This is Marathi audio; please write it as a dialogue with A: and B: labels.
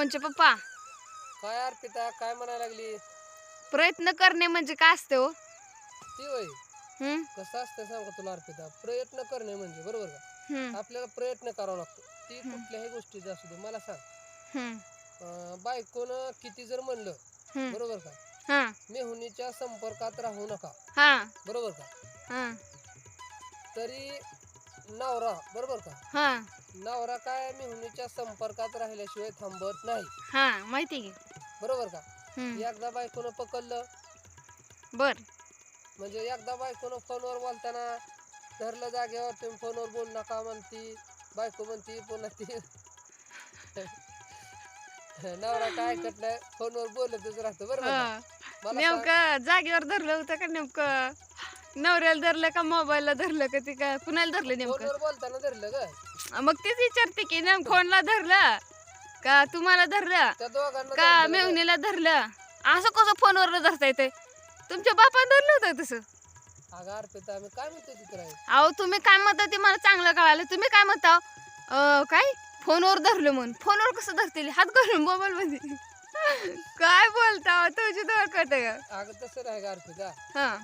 A: पवनचे पप्पा.
B: काय अर्पिता काय म्हणायला लागली?
A: प्रयत्न करणे म्हणजे काय असते हो?
B: ती वय
A: हम्म,
B: कसं असतं सांग तुला अर्पिता. प्रयत्न करणे म्हणजे बरोबर का?
A: हम्म,
B: आपल्याला प्रयत्न करावा लागतो. ती कुठल्याही गोष्टीचा असू दे मला सांग.
A: हम्म,
B: अं, बायकोनं किती जर म्हणलं
A: हम्म.
B: बरोबर का?
A: हा.
B: मेहुनीच्या संपर्कात राहू नका.
A: हा.
B: बरोबर का?
A: हा.
B: तरी नवरा बरोबर का?
A: हा.
B: नवरा काय मेहुनीच्या संपर्कात राहिल्याशिवाय थांबत नाही.
A: हा माहिती की.
B: बरोबर का?
A: हम्म,
B: एकदा बायकोनं पकडलं.
A: बर.
B: म्हणजे एकदा बायकोनं फोनवर बोलताना धरलं जागेवर तुम्ही फोनवर बोलू नका म्हणती. बायको म्हणती पुन्हा ती. नवरा काय ऐकत नाही फोनवर बोलतच राहतो बरोबर का?
A: हा.
B: मला सांग,
A: नेमकं जागेवर धरलं होतं का नेमकं? नवऱ्याला धरलं का मोबाईलला धरलं का ते का कुणाला धरलं नेमकं?
B: फोनवर बोलताना धरलं ग.
A: मग तेच विचारते की नेम फोनला धरलं? का तुम्हाला धरलं?
B: त्या दोघांना
A: का
B: धरलं ग.
A: मेहुनीला धरलं? असं कसं फोनवर धरता येते तुमच्या बापाने धरलं होतं तसं.
B: अगं अर्पिता आम्ही काय म्हणतो तिथे राहील
A: अहो तुम्ही काय म्हणता ते मला चांगलं कळालं. तुम्ही काय म्हणता? अं, काय? फोनवर धरलं म्हणून. फोनवर कसं धरतील? हात घालून मोबाईल मध्ये. काय बोलता? तुझी तर कळत का
B: अगं तसं नाही का अर्पिता.
A: हा.